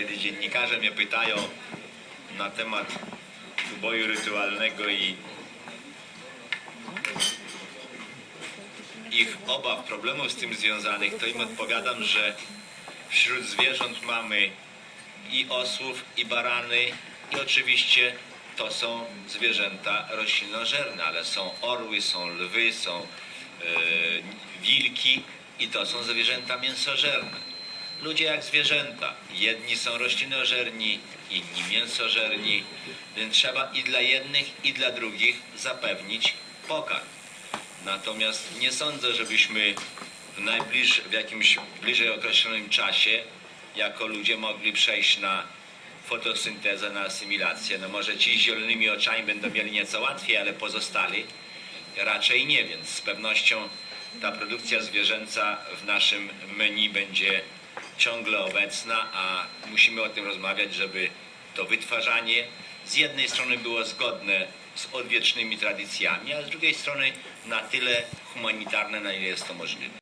kiedy dziennikarze mnie pytają na temat uboju rytualnego i ich obaw, problemów z tym związanych, to im odpowiadam, że wśród zwierząt mamy i osłów, i barany, i oczywiście to są zwierzęta roślinożerne, ale są orły, są lwy, są e, wilki i to są zwierzęta mięsożerne. Ludzie jak zwierzęta. Jedni są roślinożerni, inni mięsożerni, więc trzeba i dla jednych, i dla drugich zapewnić pokarm. Natomiast nie sądzę, żebyśmy w najbliż, w jakimś bliżej określonym czasie jako ludzie mogli przejść na fotosyntezę, na asymilację. No może ci z zielonymi oczami będą mieli nieco łatwiej, ale pozostali raczej nie, więc z pewnością ta produkcja zwierzęca w naszym menu będzie ciągle obecna, a musimy o tym rozmawiać, żeby to wytwarzanie z jednej strony było zgodne z odwiecznymi tradycjami, a z drugiej strony na tyle humanitarne, na ile jest to możliwe.